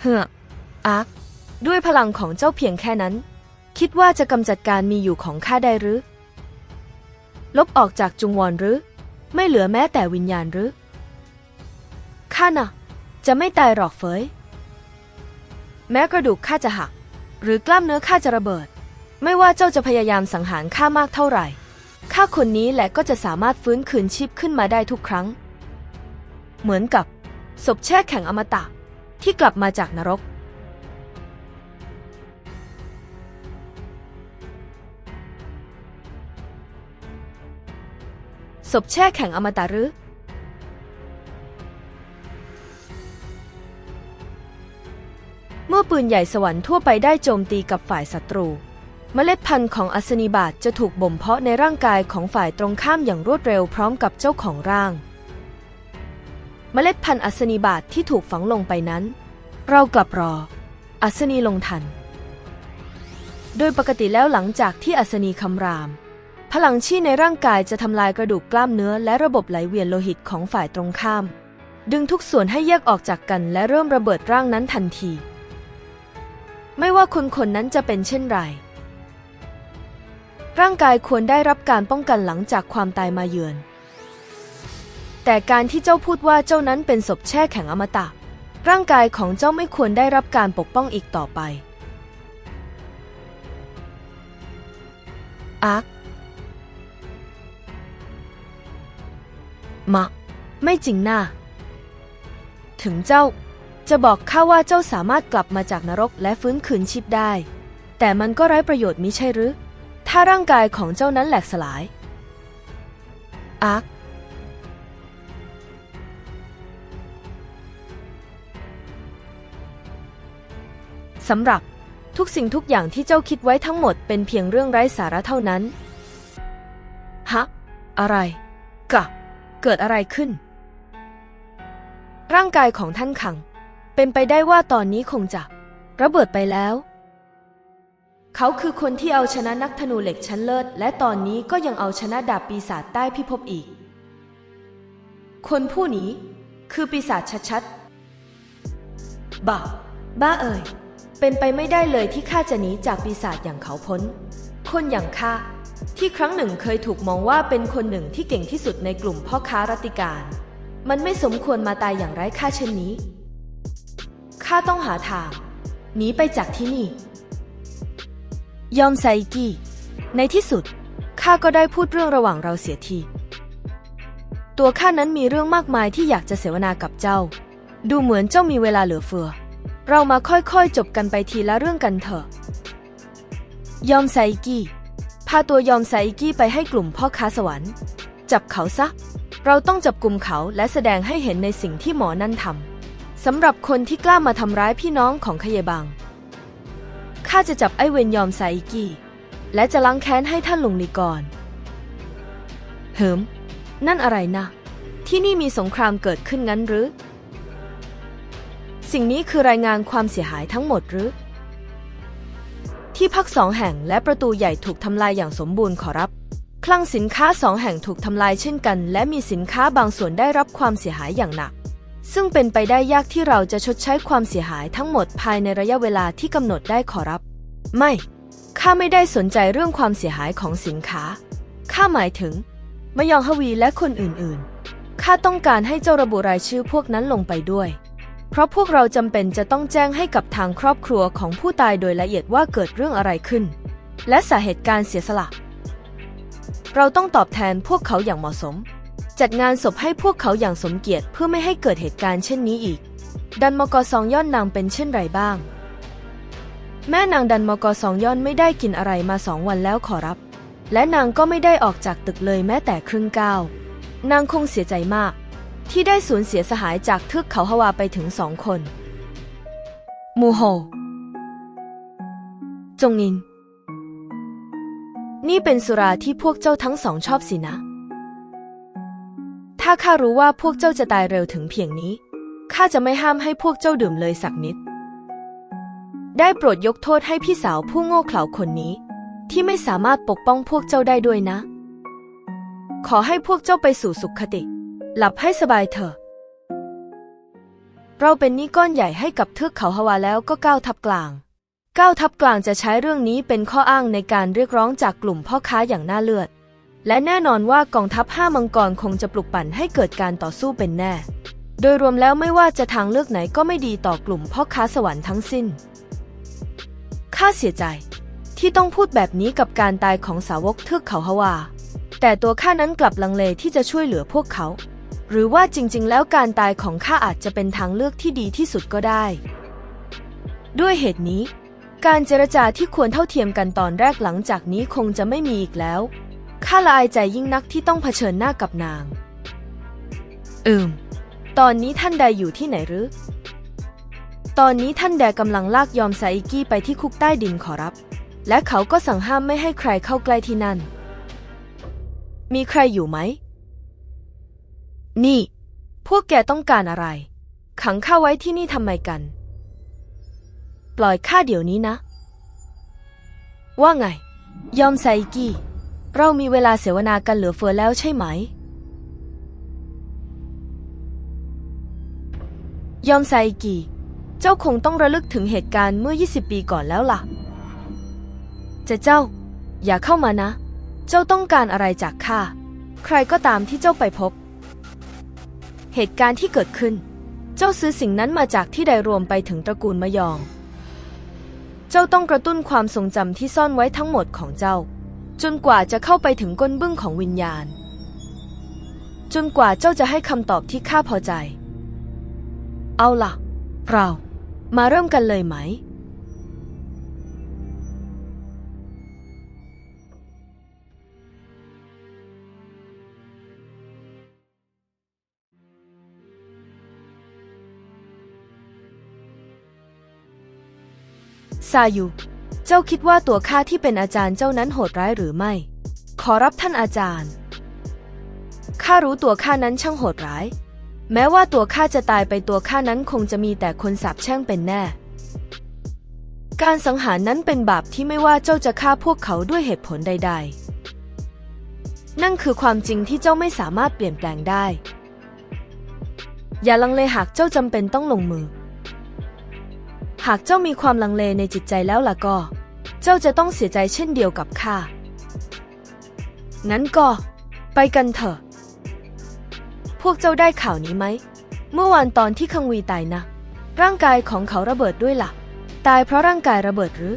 เฮืออาร์คด้วยพลังของเจ้าเพียงแค่นั้น คิดว่าจะกำจัดการมีอยู่ของข้าได้หรือ ลบออกจากจุงวอนหรือ ไม่เหลือแม้แต่วิญญาณหรือ ข้าน่ะ จะไม่ตายหรอกเฟย แม้กระดูกข้าจะหัก หรือกล้ามเนื้อข้าจะระเบิด ไม่ว่าเจ้าจะพยายามสังหารข้ามากเท่าไหร่ ข้าคนนี้แหละก็จะสามารถฟื้นคืนชีพขึ้นมาได้ทุกครั้ง เหมือนกับศพแช่แข็งอมตะ ที่กลับมาจากนรก ศพแช่แข็งอมตะหรือ เมื่อปืนใหญ่สวรรค์ทั่วไปได้โจมตีกับฝ่ายศัตรู เมล็ดพันธุ์ของอัศนีบาตจะถูกบ่มเพาะในร่างกายของฝ่ายตรงข้ามอย่างรวดเร็วพร้อมกับเจ้าของร่าง เมล็ดพันธุ์อัศนีบาตที่ถูกฝังลงไปนั้น เรากลับรอ อัศนีลงทัน โดยปกติแล้วหลังจากที่อัศนีคำราม พลังชีในร่างกายจะทำลายกระดูกกล้ามเนื้อและระบบไหลเวียนโลหิตของฝ่ายตรงข้าม ดึงทุกส่วนให้แยกออกจากกันและเริ่มระเบิดร่างนั้นทันที ไม่ว่าคนคนนั้นจะเป็นเช่นไรร่างกายควรได้รับการป้องกันหลังจากความตายมาเยือน แต่การที่เจ้าพูดว่าเจ้านั้นเป็นศพแช่แข็งอมตะ ร่างกายของเจ้าไม่ควรได้รับการปกป้องอีกต่อไปอาร์คมาไม่จริงน่าถึงเจ้า จะบอกข้าว่าเจ้าสามารถกลับมาจากนรกและฟื้นคืนชีพได้ แต่มันก็ไร้ประโยชน์มิใช่หรือ ถ้าร่างกายของเจ้านั้นแหลกสลายอา สำหรับทุกสิ่งทุกอย่างที่เจ้าคิดไว้ทั้งหมดเป็นเพียงเรื่องไร้สาระเท่านั้น ฮะ อะไร กะ เกิดอะไรขึ้น ร่างกายของท่านขัง เป็นไปได้ว่าตอนนี้คงจะ ระเบิดไปแล้ว เขาคือคนที่เอาชนะนักธนูเหล็กชั้นเลิศ และตอนนี้ก็ยังเอาชนะดาบปีศาจใต้พิภพอีก คนผู้นี้คือปีศาจชัดๆบ้าบ้าเอ่ย เป็นไปไม่ได้เลยที่ข้าจะหนีจากปีศาจอย่างเขาพ้น คนอย่างข้าที่ครั้งหนึ่งเคยถูกมองว่าเป็นคนหนึ่งที่เก่งที่สุดในกลุ่มพ่อค้ารัติการ มันไม่สมควรมาตายอย่างไร้ค่าเช่นนี้ ข้าต้องหาทางหนีไปจากที่นี่ ยอมไซกี้ในที่สุดข้าก็ได้พูดเรื่องระหว่างเราเสียที ตัวข้านั้นมีเรื่องมากมายที่อยากจะเสวนากับเจ้า ดูเหมือนเจ้ามีเวลาเหลือเฟือ เรามาค่อยๆ จบกันไปทีละเรื่องกันเถอะ ยอมไซกี้พาตัวยอมไซกี้ไปให้กลุ่มพ่อค้าสวรรค์ จับเขาซะ เราต้องจับกลุ่มเขาและแสดงให้เห็นในสิ่งที่หมอนั่นทำสำหรับคนที่กล้ามาทำร้ายพี่น้องของขยบังข้าจะจับไอเวนยอมไซกี้และจะล้างแค้นให้ท่านลุงลีก่อนเหิม นั่นอะไรนะ ที่นี่มีสงครามเกิดขึ้นงั้นหรือ สิ่งนี้คือรายงานความเสียหายทั้งหมดหรือ ที่พักสองแห่งและประตูใหญ่ถูกทำลายอย่างสมบูรณ์ขอรับ คลังสินค้าสองแห่งถูกทำลายเช่นกัน และมีสินค้าบางส่วนได้รับความเสียหายอย่างหนัก ซึ่งเป็นไปได้ยากที่เราจะชดใช้ความเสียหายทั้งหมดภายในระยะเวลาที่กำหนดได้ขอรับ ไม่ข้าไม่ได้สนใจเรื่องความเสียหายของสินค้า ข้าหมายถึง มยองฮวีและคนอื่นๆ ข้าต้องการให้เจ้าระบุรายชื่อพวกนั้นลงไปด้วย เพราะพวกเราจำเป็นจะต้องแจ้งให้กับทางครอบครัวของผู้ตายโดยละเอียดว่าเกิดเรื่องอะไรขึ้น และสาเหตุการเสียสละ เราต้องตอบแทนพวกเขาอย่างเหมาะสม จัดงานศพให้พวกเขาอย่างสมเกียรติเพื่อไม่ให้เกิดเหตุการณ์เช่นนี้อีก ดันมกซองย่อนนางเป็นเช่นไรบ้าง แม่นางดันมกซองย่อนไม่ได้กินอะไรมาสองวันแล้วขอรับ และนางก็ไม่ได้ออกจากตึกเลยแม้แต่ครึ่งก้าวนางคงเสียใจมาก ที่ได้สูญเสียสหายจากเทือกเขาฮาวาไปถึงสองคน มูโฮ จงอิน นี่เป็นสุราที่พวกเจ้าทั้งสองชอบสินะ ถ้าข้ารู้ว่าพวกเจ้าจะตายเร็วถึงเพียงนี้ ข้าจะไม่ห้ามให้พวกเจ้าดื่มเลยสักนิด ได้โปรดยกโทษให้พี่สาวผู้โง่เขลาคนนี้ ที่ไม่สามารถปกป้องพวกเจ้าได้ด้วยนะ ขอให้พวกเจ้าไปสู่สุขคติ หลับให้สบายเถอะ เราเป็นหนี้ก้อนใหญ่ให้กับเทือกเขาฮาวาแล้วก็ก้าวทับกลาง ก้าวทับกลางจะใช้เรื่องนี้เป็นข้ออ้างในการเรียกร้องจากกลุ่มพ่อค้าอย่างน่าเลือด และแน่นอนว่ากองทัพห้ามังกรคงจะปลุกปั่นให้เกิดการต่อสู้เป็นแน่ โดยรวมแล้วไม่ว่าจะทางเลือกไหนก็ไม่ดีต่อกลุ่มพ่อค้าสวรรค์ทั้งสิ้น ข้าเสียใจ ที่ต้องพูดแบบนี้กับการตายของสาวกเทือกเขาฮาวา แต่ตัวข้านั้นกลับลังเลที่จะช่วยเหลือพวกเขา หรือว่าจริง ๆ แล้วการตายของข้าอาจจะเป็นทางเลือกที่ดีที่สุดก็ได้ ด้วยเหตุนี้ การเจรจาที่ควรเท่าเทียมกันตอนแรกหลังจากนี้คงจะไม่มีอีกแล้วข้าละอายใจยิ่งนักที่ต้องเผชิญหน้ากับนางอืมตอนนี้ท่านใดอยู่ที่ไหนหรือ ตอนนี้ท่านแดกำลังลากยอมไซอิกี้ไปที่คุกใต้ดินขอรับ และเขาก็สั่งห้ามไม่ให้ใครเข้าใกล้ที่นั่น มีใครอยู่ไหม นี่ พวกแกต้องการอะไร ขังข้าไว้ที่นี่ทำไมกัน ปล่อยข้าเดี๋ยวนี้นะ ว่าไง ยอมไซกี้ เรามีเวลาเสวนากันเหลือเฟือแล้วใช่ไหม ยอมไซอิกิเจ้าคงต้องระลึกถึงเหตุการณ์เมื่อ 20 ปีก่อนแล้วล่ะ จะเจ้า อย่าเข้ามานะ เจ้าต้องการอะไรจากข้า ใครก็ตามที่เจ้าไปพบ เหตุการณ์ที่เกิดขึ้น เจ้าซื้อสิ่งนั้นมาจากที่ใดรวมไปถึงตระกูลมะยอง เจ้าต้องกระตุ้นความทรงจำที่ซ่อนไว้ทั้งหมดของเจ้า จนกว่าจะเข้าไปถึงก้นบึ้งของวิญญาณ จนกว่าเจ้าจะให้คำตอบที่ข้าพอใจ เอาล่ะ เรา มาเริ่มกันเลยไหม ซายูเจ้าคิดว่าตัวข้าที่เป็นอาจารย์เจ้านั้นโหดร้ายหรือไม่ ขอรับท่านอาจารย์ ข้ารู้ตัวข้านั้นช่างโหดร้าย แม้ว่าตัวข้าจะตายไปตัวข้านั้นคงจะมีแต่คนสาปแช่งเป็นแน่ การสังหารนั้นเป็นบาปที่ไม่ว่าเจ้าจะฆ่าพวกเขาด้วยเหตุผลใด ๆ นั่นคือความจริงที่เจ้าไม่สามารถเปลี่ยนแปลงได้ อย่าลังเลหากเจ้าจำเป็นต้องลงมือ หากเจ้ามีความลังเลในจิตใจแล้วล่ะก็ เจ้าจะต้องเสียใจเช่นเดียวกับข้า งั้นก็ ไปกันเถอะ พวกเจ้าได้ข่าวนี้ไหม เมื่อวานตอนที่คังวีตายนะ ร่างกายของเขาระเบิดด้วยล่ะ ตายเพราะร่างกายระเบิดหรือ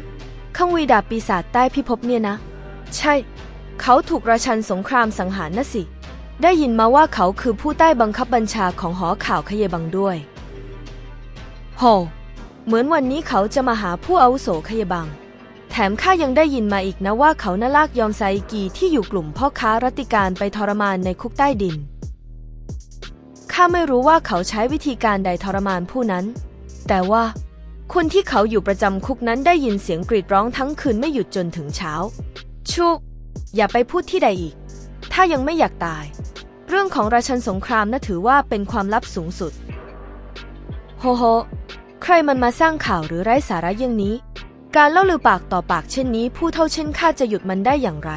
คังวีดาบปีศาจใต้พิภพเนี่ยนะ ใช่ เขาถูกราชันสงครามสังหารนะสิ ได้ยินมาว่าเขาคือผู้ใต้บังคับบัญชาของหอข่าวขยเยบังด้วยโห เหมือนวันนี้เขาจะมาหาผู้อาวุโสขยบัง แถมข้ายังได้ยินมาอีกนะว่าเขาน่าลากยอมไซกีที่อยู่กลุ่มพ่อค้ารัติการไปทรมานในคุกใต้ดิน ข้าไม่รู้ว่าเขาใช้วิธีการใดทรมานผู้นั้น แต่ว่า คนที่เขาอยู่ประจำคุกนั้นได้ยินเสียงกรีดร้องทั้งคืนไม่หยุดจนถึงเช้า ชุก อย่าไปพูดที่ใดอีก ถ้ายังไม่อยากตาย เรื่องของราชันสงครามน่ะถือว่าเป็นความลับสูงสุด โฮโฮ ใครมันมาสร้างข่าวหรือไร้สาระอย่างนี้ การเล่าลือปากต่อปากเช่นนี้ ผู้เท่าเช่นข้าจะหยุดมันได้อย่างไร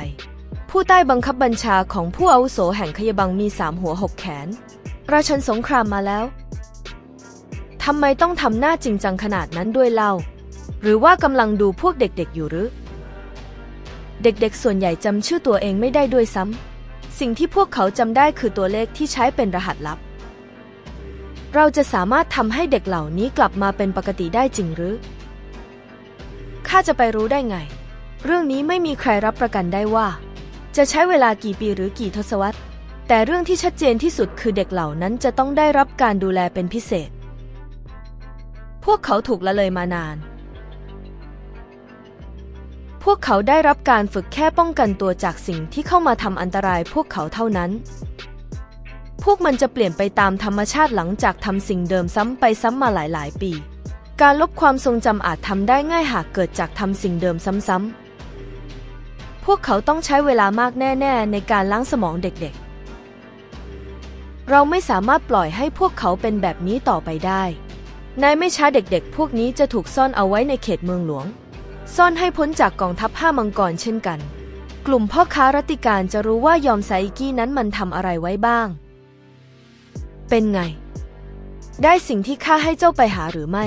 ผู้ใต้บังคับบัญชาของผู้อาวุโสแห่งขยบังมีสามหัวหกแขน ราชันสงครามมาแล้วทำไมต้องทำหน้าจริงจังขนาดนั้นด้วยเล่า หรือว่ากำลังดูพวกเด็กๆอยู่หรือ เด็กๆส่วนใหญ่จำชื่อตัวเองไม่ได้ด้วยซ้ำสิ่งที่พวกเขาจำได้คือตัวเลขที่ใช้เป็นรหัสลับ เราจะสามารถทำให้เด็กเหล่านี้กลับมาเป็นปกติได้จริงหรือ ข้าจะไปรู้ได้ไง เรื่องนี้ไม่มีใครรับประกันได้ว่า จะใช้เวลากี่ปีหรือกี่ทศวรรษ แต่เรื่องที่ชัดเจนที่สุดคือเด็กเหล่านั้นจะต้องได้รับการดูแลเป็นพิเศษ พวกเขาถูกละเลยมานาน พวกเขาได้รับการฝึกแค่ป้องกันตัวจากสิ่งที่เข้ามาทำอันตรายพวกเขาเท่านั้น วกมันจะเปลี่ยนไปตามธรรมชาติหลังจากทำสิ่งเดิมซ้ำไปซ้ำมาหลาย ๆ ปี การลบความทรงจำอาจทำได้ง่ายหากเกิดจากทำสิ่งเดิมซ้ำๆ พวกเขาต้องใช้เวลามากแน่ๆ ในการล้างสมองเด็กๆ เราไม่สามารถปล่อยให้พวกเขาเป็นแบบนี้ต่อไปได้ ในไม่ช้าเด็กๆ พวกนี้จะถูกซ่อนเอาไว้ในเขตเมืองหลวง ซ่อนให้พ้นจากกองทัพห้ามังกรเช่นกัน กลุ่มพ่อค้ารัติการจะรู้ว่ายอมไซกี้นั้นมันทำอะไรไว้บ้าง เป็นไง ได้สิ่งที่ข้าให้เจ้าไปหาหรือไม่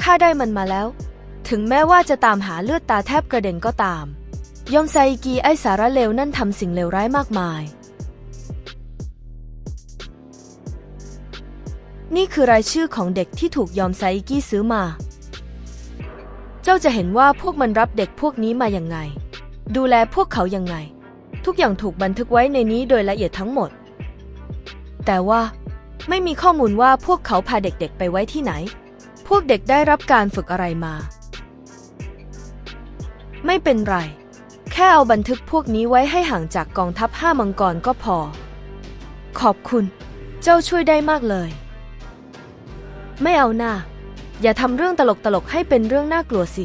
ข้าได้มันมาแล้ว ถึงแม้ว่าจะตามหาเลือดตาแทบกระเด็นก็ตาม ยองไซกีไอสาระเลวนั่นทำสิ่งเลวร้ายมากมาย นี่คือรายชื่อของเด็กที่ถูกยอมไซกี้ซื้อมา เจ้าจะเห็นว่าพวกมันรับเด็กพวกนี้มาอย่างไง ดูแลพวกเขายังไง ทุกอย่างถูกบันทึกไว้ในนี้โดยละเอียดทั้งหมด แต่ว่าไม่มีข้อมูลว่าพวกเขาพาเด็กๆ ไปไว้ที่ไหน พวกเด็กได้รับการฝึกอะไรมา ไม่เป็นไร แค่เอาบันทึกพวกนี้ไว้ให้ห่างจากกองทัพห้ามังกรก็พอ ขอบคุณ เจ้าช่วยได้มากเลย ไม่เอาหน้า อย่าทำเรื่องตลกๆ ให้เป็นเรื่องน่ากลัวสิ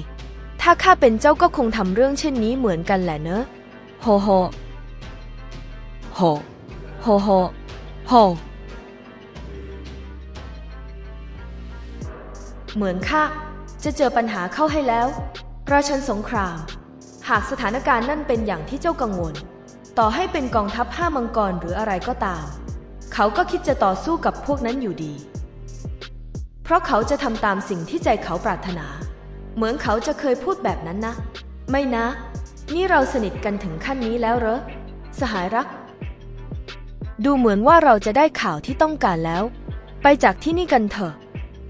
ถ้าข้าเป็นเจ้าก็คงทำเรื่องเช่นนี้เหมือนกันแหละเนอะโฮโฮโฮโฮโฮ โฮเหมือนข้าจะเจอปัญหาเข้าให้แล้วราชันสงคราม หากสถานการณ์นั่นเป็นอย่างที่เจ้ากังวล ต่อให้เป็นกองทัพห้ามังกรหรืออะไรก็ตาม เขาก็คิดจะต่อสู้กับพวกนั้นอยู่ดี เพราะเขาจะทำตามสิ่งที่ใจเขาปรารถนา เหมือนเขาจะเคยพูดแบบนั้นนะ ไม่นะ นี่เราสนิทกันถึงขั้นนี้แล้วเหรอ สหายรัก ดูเหมือนว่าเราจะได้ข่าวที่ต้องการแล้ว ไปจากที่นี่กันเถอะ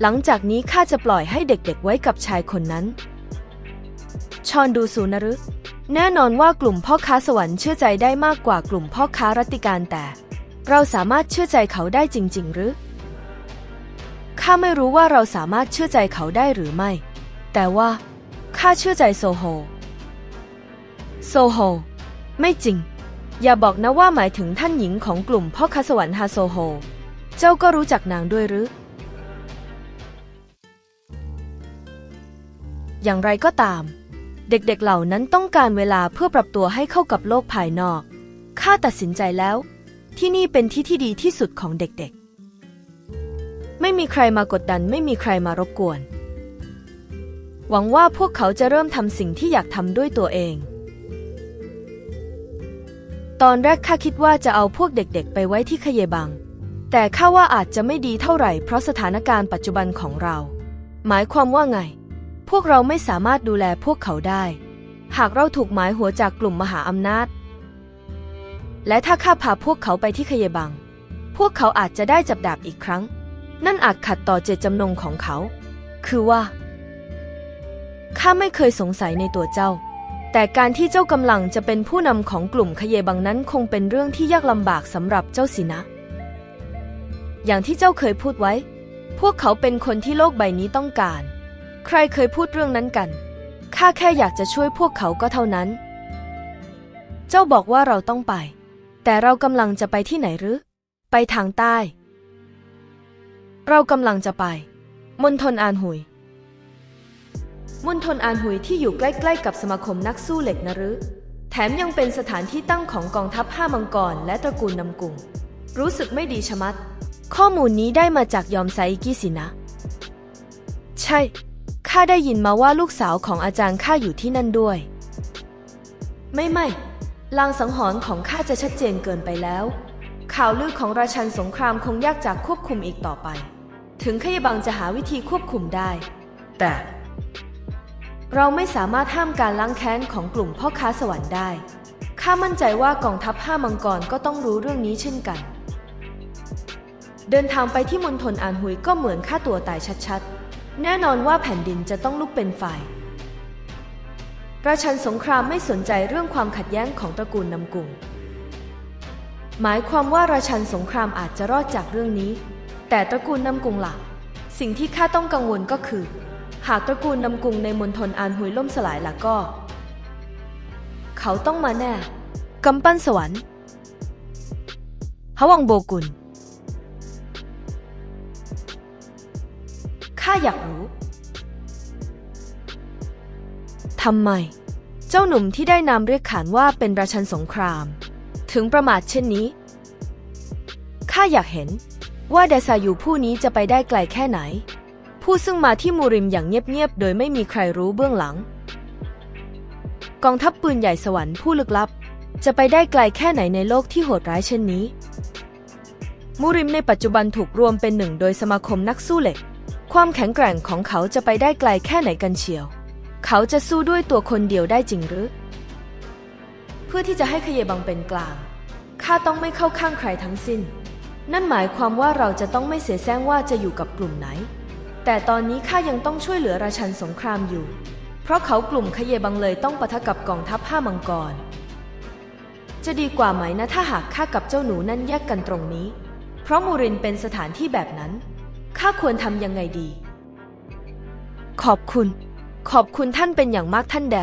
หลังจากนี้ข้าจะปล่อยให้เด็กๆไว้กับชายคนนั้น ชอนดูสูนะหรือแน่นอนว่ากลุ่มพ่อค้าสวรรค์เชื่อใจได้มากกว่ากลุ่มพ่อค้ารัตติการแต่ เราสามารถเชื่อใจเขาได้จริง ๆ หรือข้าไม่รู้ว่าเราสามารถเชื่อใจเขาได้หรือไม่ แต่ว่าข้าเชื่อใจโซโฮ โซโฮ ไม่จริง อย่าบอกนะว่าหมายถึงท่านหญิงของกลุ่มพ่อคาสวรรค์ฮาโซโฮ เจ้าก็รู้จักนางด้วยหรือ อย่างไรก็ตาม เด็กๆเหล่านั้นต้องการเวลาเพื่อปรับตัวให้เข้ากับโลกภายนอก ข้าตัดสินใจแล้ว ที่นี่เป็นที่ที่ดีที่สุดของเด็กๆ ไม่มีใครมากดดันไม่มีใครมารบกวน หวังว่าพวกเขาจะเริ่มทำสิ่งที่อยากทำด้วยตัวเอง ตอนแรกข้าคิดว่าจะเอาพวกเด็กๆ ไปไว้ที่คเยบัง แต่ข้าว่าอาจจะไม่ดีเท่าไหร่เพราะสถานการณ์ปัจจุบันของเรา หมายความว่าไง พวกเราไม่สามารถดูแลพวกเขาได้ หากเราถูกหมายหัวจากกลุ่มมหาอำนาจ และถ้าข้าพาพวกเขาไปที่คเยบัง พวกเขาอาจจะได้จับดาบอีกครั้ง นั่นอาจขัดต่อเจตจำนงของเขา คือว่าข้าไม่เคยสงสัยในตัวเจ้า แต่การที่เจ้ากำลังจะเป็นผู้นำของกลุ่มคเยบังนั้นคงเป็นเรื่องที่ยากลำบากสำหรับเจ้าสินะ อย่างที่เจ้าเคยพูดไว้ พวกเขาเป็นคนที่โลกใบนี้ต้องการ ใครเคยพูดเรื่องนั้นกัน ข้าแค่อยากจะช่วยพวกเขาก็เท่านั้น เจ้าบอกว่าเราต้องไป แต่เรากำลังจะไปที่ไหนหรือ ไปทางใต้ เรากำลังจะไป มณฑลอานหุย มณฑลอานหุยที่อยู่ใกล้ๆกับสมาคมนักสู้เหล็กนรือแถมยังเป็นสถานที่ตั้งของกองทัพห้ามังกรและตระกูลนำกุงรู้สึกไม่ดีชะมัด ข้อมูลนี้ได้มาจากยอมไซกิสินะ ใช่ ข้าได้ยินมาว่าลูกสาวของอาจารย์ข้าอยู่ที่นั่นด้วย ไม่ไม่ลางสังหรณ์ของข้าจะชัดเจนเกินไปแล้ว ข่าวลือของราชันสงครามคงยากจากควบคุมอีกต่อไป ถึงขยบังจะหาวิธีควบคุมได้ แต่ เราไม่สามารถห้ามการล้างแค้นของกลุ่มพ่อค้าสวรรค์ได้ ข้ามั่นใจว่ากองทัพห้ามังกรก็ต้องรู้เรื่องนี้เช่นกัน เดินทางไปที่มณฑลอานหุยก็เหมือนฆ่าตัวตายชัดๆ แน่นอนว่าแผ่นดินจะต้องลุกเป็นไฟราชันสงครามไม่สนใจเรื่องความขัดแย้งของตระกูลนำกุงหมายความว่าราชันสงครามอาจจะรอดจากเรื่องนี้ แต่ตระกูลนำกุงล่ะสิ่งที่ข้าต้องกังวลก็คือ หากตระกูลนำกุงในมณฑลอานหุยล่มสลายล่ะก็ เขาต้องมาแน่กำปั้นสวรรค์ฮวังโบกุลข้าอยากรู้ทำไม เจ้าหนุ่มที่ได้นามเรียกขานว่าเป็นราชันสงคราม ถึงประมาทเช่นนี้ข้าอยากเห็นว่าเดซาอยู่ผู้นี้จะไปได้ไกลแค่ไหน ผู้ซึ่งมาที่มูริมอย่างเงียบๆ โดยไม่มีใครรู้เบื้องหลัง กองทัพปืนใหญ่สวรรค์ผู้ลึกลับ จะไปได้ไกลแค่ไหนในโลกที่โหดร้ายเช่นนี้ มูริมในปัจจุบันถูกรวมเป็นหนึ่งโดยสมาคมนักสู้เหล็ก ความแข็งแกร่งของเขาจะไปได้ไกลแค่ไหนกันเชียว เขาจะสู้ด้วยตัวคนเดียวได้จริงหรือ เพื่อที่จะให้ขเยบังเป็นกลางข้าต้องไม่เข้าข้างใครทั้งสิ้น นั่นหมายความว่าเราจะต้องไม่เสียแซงว่าจะอยู่กับกลุ่มไหน แต่ตอนนี้ข้ายังต้องช่วยเหลือราชันสงครามอยู่ เพราะเขากลุ่มขเยบังเลยต้องปะทะกับกองทัพห้ามังกร จะดีกว่าไหมนะถ้าหากข้ากับเจ้าหนูนั่นแยกกันตรงนี้ เพราะมูรินเป็นสถานที่แบบนั้น ข้าควรทำยังไงดี ขอบคุณ ขอบคุณท่านเป็นอย่างมากท่านแด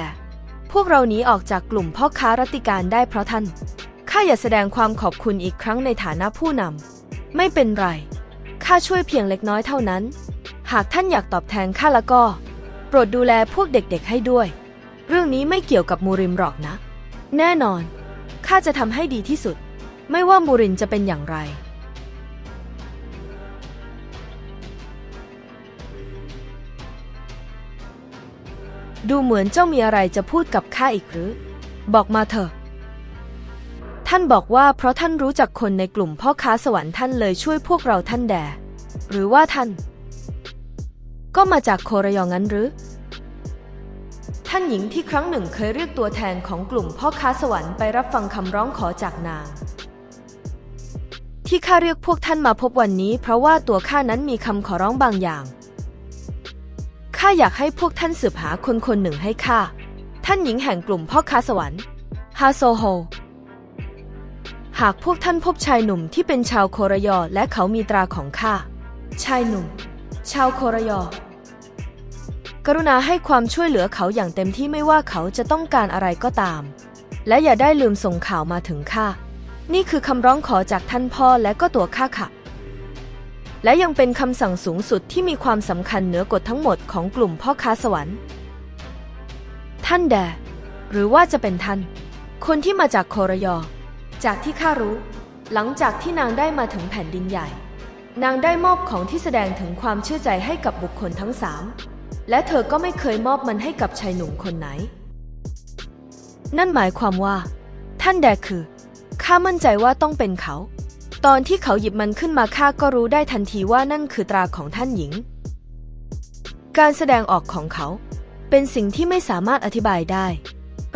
พวกเราหนีออกจากกลุ่มพ่อค้ารัติการได้เพราะท่าน ข้าอยากแสดงความขอบคุณอีกครั้งในฐานะผู้นำ ไม่เป็นไร ข้าช่วยเพียงเล็กน้อยเท่านั้น หากท่านอยากตอบแทนข้าแล้วก็ โปรดดูแลพวกเด็กๆให้ด้วย เรื่องนี้ไม่เกี่ยวกับมูริมหรอกนะ แน่นอน ข้าจะทำให้ดีที่สุด ไม่ว่ามูรินจะเป็นอย่างไร ดูเหมือนเจ้ามีอะไรจะพูดกับข้าอีกหรือ บอกมาเถอะ ท่านบอกว่าเพราะท่านรู้จักคนในกลุ่มพ่อค้าสวรรค์ท่านเลยช่วยพวกเราท่านแด่หรือว่าท่าน ก็มาจากโคระยองงั้นหรือ ท่านหญิงที่ครั้งหนึ่งเคยเรียกตัวแทนของกลุ่มพ่อค้าสวรรค์ไปรับฟังคำร้องขอจากนาง ที่ข้าเรียกพวกท่านมาพบวันนี้ เพราะว่าตัวข้านั้นมีคำขอร้องบางอย่างข้าอยากให้พวกท่านสืบหาคนคนหนึ่งให้ข้าท่านหญิงแห่งกลุ่มพ่อค้าสวรรค์ฮาโซโฮหากพวกท่านพบชายหนุ่มที่เป็นชาวโครยอและเขามีตราของข้า ชายหนุ่ม ชาวโคระยอ กรุณาให้ความช่วยเหลือเขาอย่างเต็มที่ไม่ว่าเขาจะต้องการอะไรก็ตาม และอย่าได้ลืมส่งข่าวมาถึงข้านี่คือคำร้องขอจากท่านพ่อและก็ตัวข้าค่ะ และยังเป็นคำสั่งสูงสุดที่มีความสำคัญเหนือกฎทั้งหมดของกลุ่มพ่อค้าสวรรค์ ท่านแดหรือว่าจะเป็นท่าน คนที่มาจากโคระยอ จากที่ข้ารู้ หลังจากที่นางได้มาถึงแผ่นดินใหญ่ นางได้มอบของที่แสดงถึงความเชื่อใจให้กับบุคคลทั้งสามและเธอก็ไม่เคยมอบมันให้กับชายหนุ่มคนไหน นั่นหมายความว่า ท่านแดคือข้ามั่นใจว่าต้องเป็นเขา ตอนที่เขาหยิบมันขึ้นมาข้าก็รู้ได้ทันทีว่านั่นคือตราของท่านหญิง การแสดงออกของเขา เป็นสิ่งที่ไม่สามารถอธิบายได้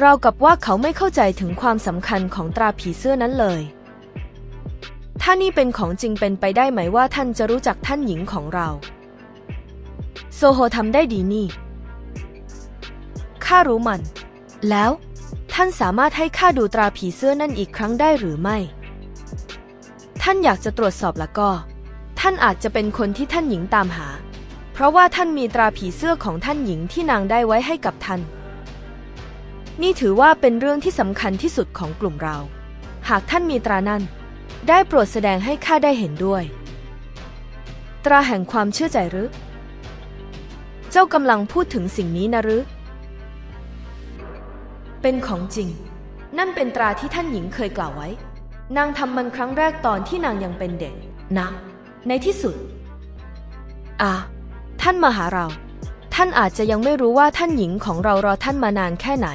เราวกับว่าเขาไม่เข้าใจถึงความสำคัญของตราผีเสื้อนั้นเลย ถ้านี่เป็นของจริงเป็นไปได้ไหมว่าท่านจะรู้จักท่านหญิงของเรา โซโฮทำได้ดีนี่ข้ารู้มัน แล้ว ท่านสามารถให้ข้าดูตราผีเสื้อนั่นอีกครั้งได้หรือไม่ ท่านอยากจะตรวจสอบแล้วก็ ท่านอาจจะเป็นคนที่ท่านหญิงตามหา เพราะว่าท่านมีตราผีเสื้อของท่านหญิงที่นางได้ไว้ให้กับท่าน นี่ถือว่าเป็นเรื่องที่สำคัญที่สุดของกลุ่มเรา หากท่านมีตรานั้น ได้โปรดแสดงให้ข้าได้เห็นด้วย ตราแห่งความเชื่อใจหรือ เจ้ากำลังพูดถึงสิ่งนี้นะหรือ เป็นของจริง นั่นเป็นตราที่ท่านหญิงเคยกล่าวไว้ นางทำมันครั้งแรกตอนที่นางยังเป็นเด็กนะในที่สุด อ่าท่านมาหาเรา ท่านอาจจะยังไม่รู้ว่าท่านหญิงของเรารอท่านมานานแค่ไหน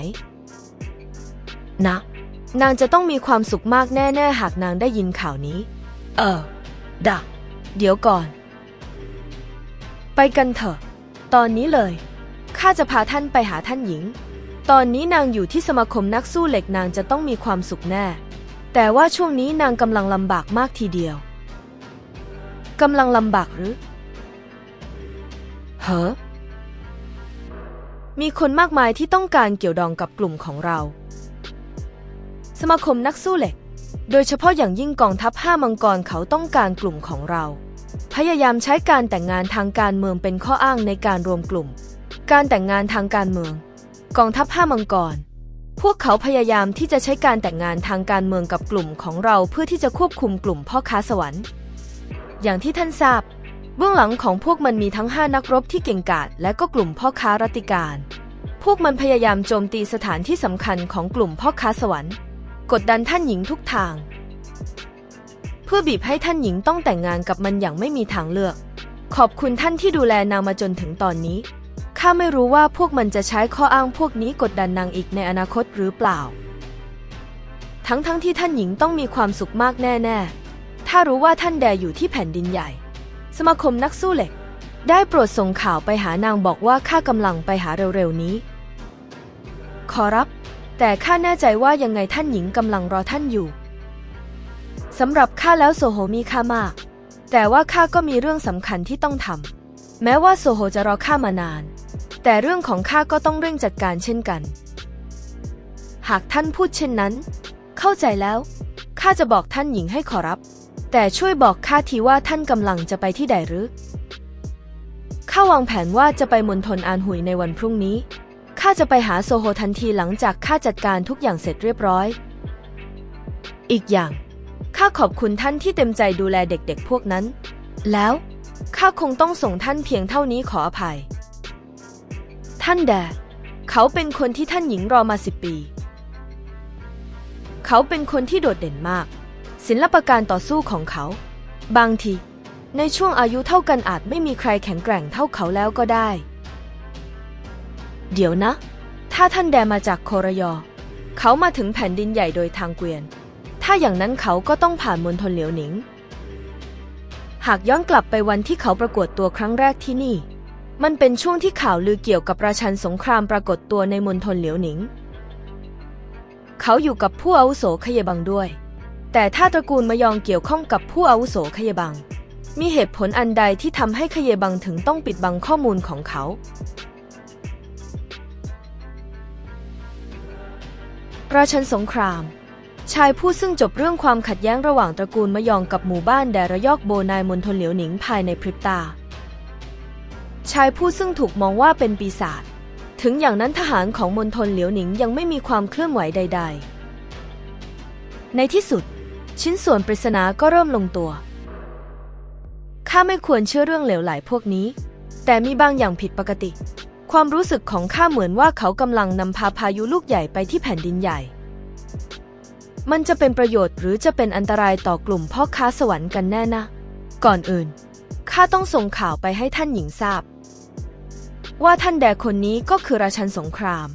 นะ นางจะต้องมีความสุขมากแน่ ๆ หากนางได้ยินข่าวนี้ เออดะเดี๋ยวก่อน ไปกันเถอะ ตอนนี้เลย ข้าจะพาท่านไปหาท่านหญิง ตอนนี้นางอยู่ที่สมาคมนักสู้เหล็กนางจะต้องมีความสุขแน่ แต่ว่าช่วงนี้นางกำลังลำบากมากทีเดียว กำลังลำบากหรือเฮ้อมีคนมากมายที่ต้องการเกี่ยวดองกับกลุ่มของเรา สมาคมนักสู้เหล็ก โดยเฉพาะอย่างยิ่งกองทัพห้ามังกรเขาต้องการกลุ่มของเรา พยายามใช้การแต่งงานทางการเมืองเป็นข้ออ้างในการรวมกลุ่ม การแต่งงานทางการเมือง กองทัพห้ามังกร พวกเขาพยายามที่จะใช้การแต่งงานทางการเมืองกับกลุ่มของเราเพื่อที่จะควบคุมกลุ่มพ่อค้าสวรรค์ อย่างที่ท่านทราบ เบื้องหลังของพวกมันมีทั้งห้านักรบที่เก่งกาจและก็กลุ่มพ่อค้ารัติการพวกมันพยายามโจมตีสถานที่สำคัญของกลุ่มพ่อค้าสวรรค์ กดดันท่านหญิงทุกทาง เพื่อบีบให้ท่านหญิงต้องแต่งงานกับมันอย่างไม่มีทางเลือก ขอบคุณท่านที่ดูแลนางมาจนถึงตอนนี้ ข้าไม่รู้ว่าพวกมันจะใช้ข้ออ้างพวกนี้กดดันนางอีกในอนาคตหรือเปล่า ทั้งๆทที่ท่านหญิงต้องมีความสุขมากแน่ ๆ ถ้ารู้ว่าท่านแดอยู่ที่แผ่นดินใหญ่ สมาคมนักสู้เหล็ก ได้โปรดส่งข่าวไปหานางบอกว่าข้ากำลังไปหาเร็วๆนี้ ขอรับ แต่ข้าแน่ใจว่ายังไงท่านหญิงกำลังรอท่านอยู่สำหรับข้าแล้วโซโหมีค่ามาก แต่ว่าข้าก็มีเรื่องสำคัญที่ต้องทำแม้ว่าโซโหจะรอข้ามานาน แต่เรื่องของข้าก็ต้องเร่งจัดการเช่นกัน หากท่านพูดเช่นนั้น เข้าใจแล้วข้าจะบอกท่านหญิงให้ขอรับ แต่ช่วยบอกข้าทีว่าท่านกำลังจะไปที่ใดหรือข้าวางแผนว่าจะไปมณฑลอานหุยในวันพรุ่งนี้ ข้าจะไปหาโซโฮทันทีหลังจากข้าจัดการทุกอย่างเสร็จเรียบร้อย อีกอย่างข้าขอบคุณท่านที่เต็มใจดูแลเด็กๆพวกนั้น แล้วข้าคงต้องส่งท่านเพียงเท่านี้ขออภัย ท่านแดเขาเป็นคนที่ท่านหญิงรอมาสิบปี เขาเป็นคนที่โดดเด่นมาก ศิลปการต่อสู้ของเขา บางที ในช่วงอายุเท่ากันอาจไม่มีใครแข็งแกร่งเท่าเขาแล้วก็ได้ เดี๋ยวนะ ถ้าท่านแดมาจากโคระยอ เขามาถึงแผ่นดินใหญ่โดยทางเกวียน ถ้าอย่างนั้นเขาก็ต้องผ่านมณฑลเหลียวหนิง หากย้อนกลับไปวันที่เขาประกวดตัวครั้งแรกที่นี่ มันเป็นช่วงที่ข่าวลือเกี่ยวกับราชันสงครามปรากฏตัวในมณฑลเหลียวหนิง เขาอยู่กับผู้อาวุโสขยบังด้วย แต่ถ้าตระกูลมายองเกี่ยวข้องกับผู้อาวุโสขยบัง มีเหตุผลอันใดที่ทำให้ขยบังถึงต้องปิดบังข้อมูลของเขา ราชันสงคราม ชายผู้ซึ่งจบเรื่องความขัดแย้งระหว่างตระกูลมะยองกับหมู่บ้านแดระยอกโบนายมณฑลเหลียวหนิงภายในพริบตา ชายผู้ซึ่งถูกมองว่าเป็นปีศาจถึงอย่างนั้นทหารของมณฑลเหลียวหนิงยังไม่มีความเคลื่อนไหวใด ๆ ในที่สุด ชิ้นส่วนปริศนาก็เริ่มลงตัว ข้าไม่ควรเชื่อเรื่องเหลวไหลพวกนี้ แต่มีบางอย่างผิดปกติ ความรู้สึกของข้าเหมือนว่าเขากำลังนำพาพายุลูกใหญ่ไปที่แผ่นดินใหญ่ มันจะเป็นประโยชน์หรือจะเป็นอันตรายต่อกลุ่มพ่อค้าสวรรค์กันแน่นะ ก่อนอื่น ข้าต้องส่งข่าวไปให้ท่านหญิงทราบ ว่าท่านแดคนนี้ก็คือราชันสงคราม